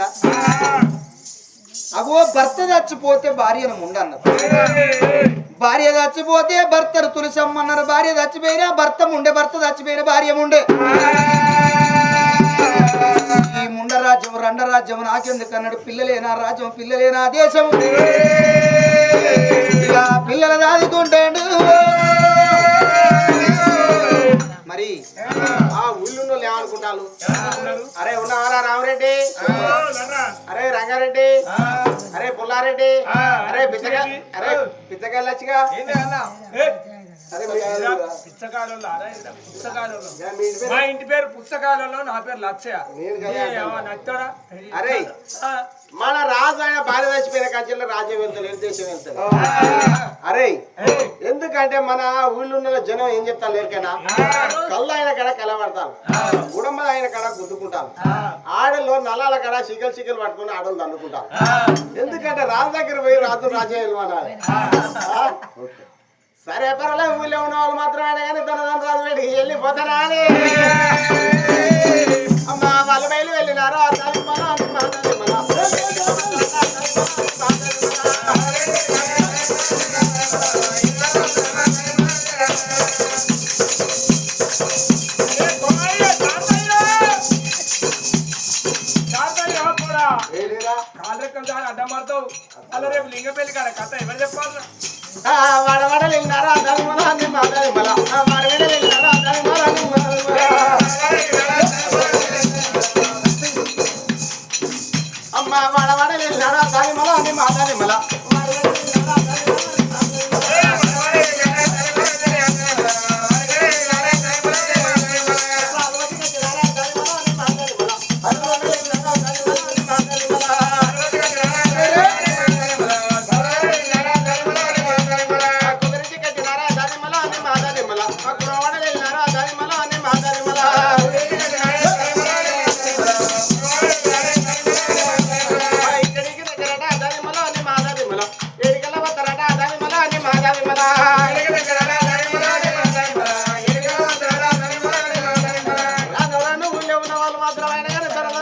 పిల్లలు అగో భర్త చచ్చిపోతే భార్యను ముండన్నారు భార్య చచ్చిపోతే భర్తను తులసమ్మన్నారు భార్య చచ్చిపోయినా భర్త ముండే భర్త చచ్చిపోయిన భార్య ముండే. ఈ ముండ రాజ్యం రెండ రాజ్యం నాకెందుకు అన్నాడు. పిల్లలేనా రాజ్యం పిల్లలేనా దేశం పిల్లల దాదుకుంటాడు మీ- పుస్తకాలలో అరే పుస్తకాలలో యా, మీ ఇంటి పేరు? పుస్తకాలలో నా పేరు. ఏమన్నా నచ్చాడా? అరే. మన రాజు ఆయన భార్య చచ్చిపోయిన కంచెల్లో రాజ్యం వెళ్తారు దేశం వెళ్తారు అరే ఎందుకంటే మన ఊళ్ళో ఉన్న జనం ఏం చెప్తారు లేకనా కళ్ళు ఆయన కడ కలబడతారు గుడమ్మ ఆయన కడ గుద్దుకుంటారు ఆడలో నల్లాల కడ చికెల్ చికెల్ పట్టుకుని ఆడలు దండుకుంటారు. ఎందుకంటే రాజు దగ్గర పోయి రాజు రాజ్యం వెళ్ళమనాలి ఆ? సరే పర్వాలేదు ఊళ్ళో ఉన్న వాళ్ళు మాత్రం ఆయన కానీ తన రాజు వేడికి వెళ్ళిపోతారా అమ్మా వాళ్ళ బయలు వెళ్ళినారు ఆ లింగ పెళ్ళి కాడ కథ ఎవరు చెప్పాలి ఆ, వాడ వాడ వెళ్ళినారు ఆ తల్లి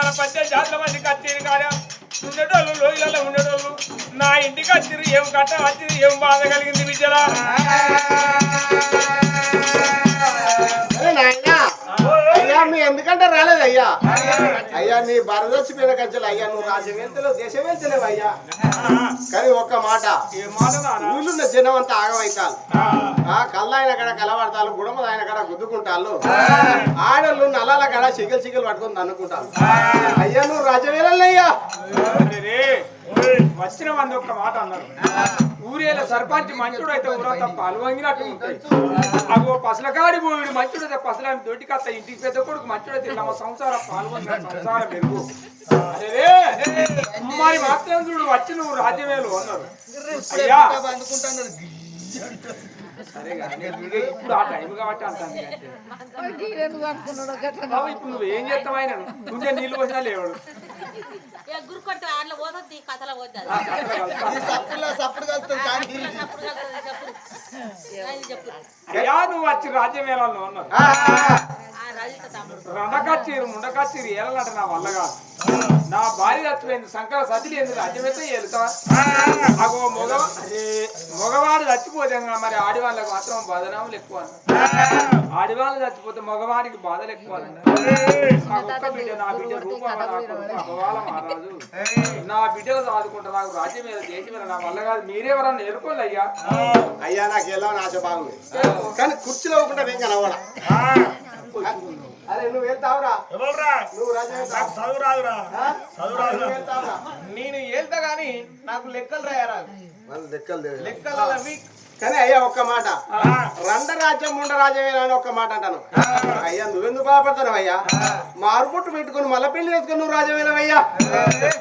బ్రహ్మలు పురాణ పంచే జాతుల మంది కత్తిరి కాడ. ఉండేటోళ్ళు లోయలలో ఉండేటోళ్ళు. నా ఇంటికి వచ్చిరు ఏం కట్ట వచ్చిరు ఏం బాధ కలిగింది విద్యలా ఎందుకంటే రాలేదు అయ్యా నీ భారత చచ్చిపోయిన కంచెలు. అయ్యా నువ్వు రాజ్యం వెళ్తలేవు దేశం వెళ్తలేవు అయ్యా కానీ ఒక్క మాట? ఊళ్ళున్న జనం అంతా ఆగమైతారు ఆ. కళ్ళ ఆయన కడ కలబడతారు గుడమ ఆయన కడ గుద్దుకుంటారు ఆడళ్ళు నల్లాల కడ చిగలు చిగలు పట్టుకొని అనుకుంటారు అయ్యా నువ్వు రాజవేలయ్యా వచ్చిన మంది ఒక్క మాట అన్నారు. ఊరేల సర్పంచ్ మంచుడు అయితే ఊర తప్ప అలవంగినట్టు ఉంటాయి. అగో పసలకాడి పోయిడు మంచుడు అయితే పసలాని దొడ్డికత్త ఇంటికి పెద్ద కొడుకు మంచుడు అయితే నమ్మ సంసార పాల్గొన్న సంసారం మెరుగు మరి మాత్రం చూడు వచ్చి నువ్వు రాజ్యమేలు అన్నారు. అయ్యా. ఇప్పుడు ఆ టైం కాబట్టి అంటాను ఇప్పుడు నువ్వు ఏం చేస్తావు ఆయన? నువ్వే నీళ్ళు పోసినా లేవాడు. గురు కొట్ట అట్లా పోతుంది కథలో పోతుంది సప్పుడు కలుగుతుంది చెప్పు. నువ్వు వచ్చి రాజ్యమేళాలను అన్నారు రండకచ్చీరు ముండకచ్చీరు ఏలంటే నా వల్ల కాదు నా భార్య చచ్చిపోయింది సంకల సతిలి ఎందుకు రాజ్యమైతే ఏలుతా అగో మగ మగవాడు చచ్చిపోతే మరి ఆడివాళ్ళకి మాత్రం బదనాములు ఎక్కువ. ఆడివాళ్ళు చచ్చిపోతే మగవాడికి బాధలు ఎక్కువ. నా ఒక్క బిడ్డ నా బిడ్డ రూపం నా మహారాజు. బిడ్డలు చదువుకుంటా నాకు రాజ్యం మీద దేశం మీద నా వల్ల కాదు. మీరెవరన్నా ఎరుకోలే అయ్యా. అయ్యా నాకు ఎలా నాచ బాగుంది. కానీ కుర్చీలో ఒకటే నేను కనవడా అరే నువ్వు వెళ్తావురా చదువు రాదురా చదువు నేను వెళ్తా గాని నాకు లెక్కలు రాయరాదు మన లెక్కలు. లెక్కలు అవి కానీ అయ్యా ఒక్క మాట రండ రాజ్యం ముండ రాజ్యం అని ఒక్క మాట అంటాను అయ్యా నువ్వెందుకు బాధపడతావు అయ్యా మారుబొట్టు పెట్టుకుని మళ్ళీ పెళ్ళి చేసుకుని నువ్వు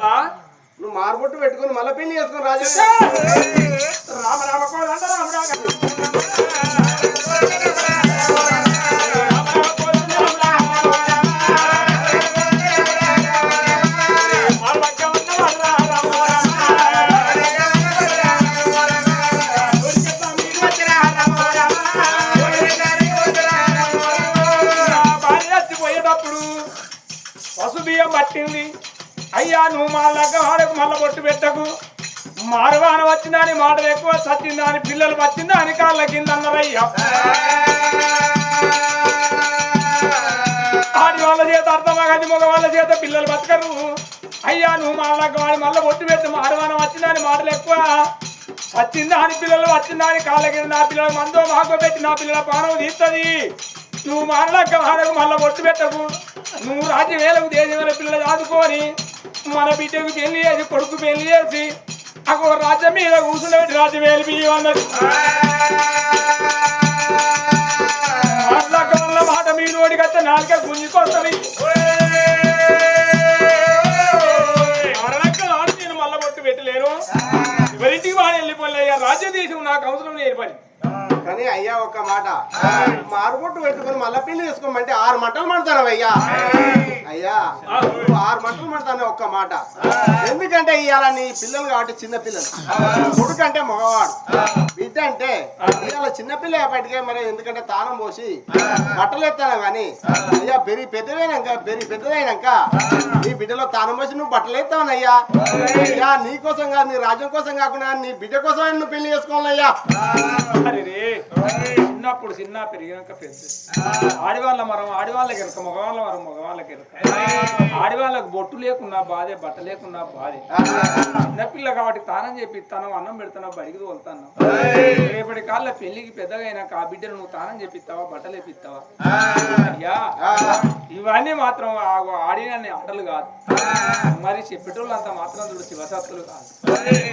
ఆ? నువ్వు మారుబొట్టు పెట్టుకుని మళ్ళీ పెళ్ళి చేసుకుని రాజవేలం రామ పసు బియ్యం పట్టింది. అయ్యా నువ్వు మా లగ్గ వాడకు మళ్ళీ బొట్టు పెట్టకు. మారువాన వచ్చిందని మాటలు ఎక్కువ సచ్చిందని పిల్లలు వచ్చిందని కాళ్ళ కింద అన్నారయ్యా ఆడి వాళ్ళ చేత అర్థమగది మగ వాళ్ళ చేత పిల్లలు బతకరు. అయ్యా నువ్వు మా లగ్గ వాడి మళ్ళీ బొట్టు పెట్టు మారువాన వచ్చిందని మాటలు ఎక్కువ వచ్చిందా అని పిల్లలు వచ్చిందా అని కాళ్ళ కింద నా పిల్లలు మందో మాకో పెట్టి నా పిల్లల పానం తీస్తుంది. నువ్వు మారలక్క మారకు మళ్ళీ బొట్టు పెట్టకు. నువ్వు రాజ్యం వేలకు దేశ పిల్లలు మన బిడ్డకు పెళ్ళి చేసి కొడుకు పెళ్ళి చేసి అక్కడ రాజ్యం మీద కూర్చుండబెట్టి రాజ్యం వేలు బియ్యం అన్నది. మాటలక్క వల్ల మాట మీ నోటికత్తే నాలుక గుంజుకొస్తుంది. మళ్ళా పట్టు పెట్టలేను ఎవరింటికి వాడు వెళ్ళిపోలే రాజ్యదేశం నాకు అవసరం ఏర్పడి కానీ అయ్యా ఒక్క మాట. మారుబొట్టు పెట్టుకుని మళ్ళీ పెళ్ళి చేసుకోమంటే ఆరు మంటలు మంటాను అయ్యా. అయ్యా ఆరు మంటలు మంటాను ఒక్క మాట. ఎందుకంటే ఇవాళ నీ పిల్లలు కాబట్టి చిన్న పిల్లలు. కొడుకు అంటే మగవాడు. బిడ్డ అంటే ఇవాళ చిన్న పిల్ల అప్పటికే మరి ఎందుకంటే తానం పోసి బట్టలు ఎత్తాను కానీ అయ్యా బెరి పెద్దదైనాక బెరి పెద్దదైనాక నీ బిడ్డలో తానం పోసి నువ్వు బట్టలు ఎత్తావు అయ్యా అయ్యా నీ కోసం కాదు నీ రాజ్యం కోసం కాకుండా నీ బిడ్డ కోసం నువ్వు పెళ్ళి చేసుకోవాలయ్యా. చిన్నప్పుడు చిన్న పెరిగినాక పెద్ద. ఆడివాళ్ళ మరం ఆడివాళ్ళకి ఎరక మగవాళ్ళ మరం మగవాళ్ళకి ఎరక ఆడివాళ్ళకి బొట్టు లేకున్నా బాధే బట్ట లేకున్నా బాధే. చిన్నపిల్ల కాబట్టి తానం చేపిస్తాను అన్నం పెడతాను బడికి తోలుతాను రేపటి కాళ్ళ పెళ్ళికి పెద్దగా అయినాక ఆ బిడ్డను నువ్వు తానం చేపిస్తావా బట్టలు వేపిస్తావా అయ్యా ఇవన్నీ మాత్రం ఆ- ఆడినన్ని ఆటలు కాదు. మరి చెప్పేటోళ్ళు అంత మాత్రం చూడు శివసత్తులు కాదు.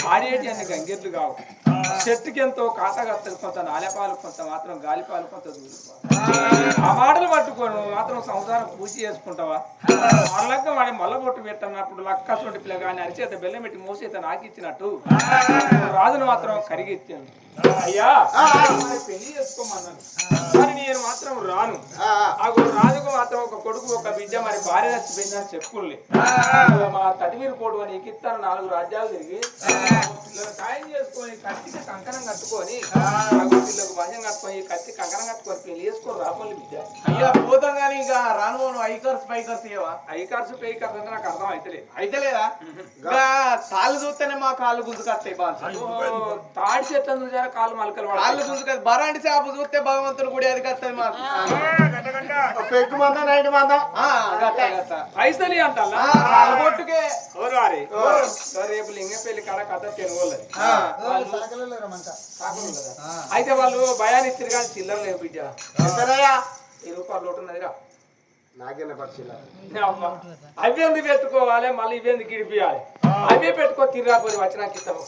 ఆడేటి అన్ని గంగెట్లు కావు. చెట్టుకి ఎంతో కాటగత్తలు కొంత నాలెపాలు కొంత మాత్రం గాలిపాలు కొంత ఆ మాటలు పట్టుకొని మాత్రం సంసారం పూజ చేసుకుంటావా? వాళ్ళక్క వాడి మల్ల బొట్టు పెట్టన్నప్పుడు లక్క చోటి పిల్ల కానీ అరిచేత బెల్లం పెట్టి మోసేత నాకిచ్చినట్టు రాజును మాత్రం కరిగిచ్చాను అయ్యా పెళ్ళి చేసుకోమన్నాను నేను మాత్రం రాను. ఆ, రాజుకు మాత్రం ఒక కొడుకు ఒక బిడ్డ మరి భార్య చచ్చిపోయిందని చెప్పుకోలే మా తటిమీర పోటు అని ఎక్కిస్తాను నాలుగు రాజ్యాలు తిరిగి పిల్లలు ఖాయం చేసుకొని కత్తికి కంకణం కట్టుకొని పిల్లలకు భంజం కట్టుకొని కత్తి కంకణం కట్టుకొని పెళ్ళి చేసుకొని రాపల్లి బిడ్డ. అయ్యా పోతాం గానీ ఇక రాను ఐకర్స్ పైకర్స్ ఇవ్వవా ఐకార్స్ పేకార్స్ అంటే నాకు అర్థం అయితే అయితే లేదా ఇంకా కాళ్ళు చూస్తేనే మా కాళ్ళు గుంజుకొస్తాయి బాగా. తాడి చెట్లను చూసారా కాళ్ళు మలకలు కాళ్ళు. గుంజుకొస్తాయి బరాంటి చేప చూస్తే భగవంతుడు గుడి అది మాకు పెగ్గు మంద నైట్ మంద. పైసలు రేపు లింగ పెళ్ళి కాడ కథ అయితే వాళ్ళు భయాన్ని ఇస్తారు కానీ చిల్లర లేవు బిడ్డ. ఈ రూపాయలు లోటు ఉన్నదిరా అవి ఎందుకు పెట్టుకోవాలి? మళ్ళీ ఇవి ఎందుకు ఇడిపియాలి? అవే పెట్టుకో తిరిగిపోయి వచ్చినాక ఇస్తాము.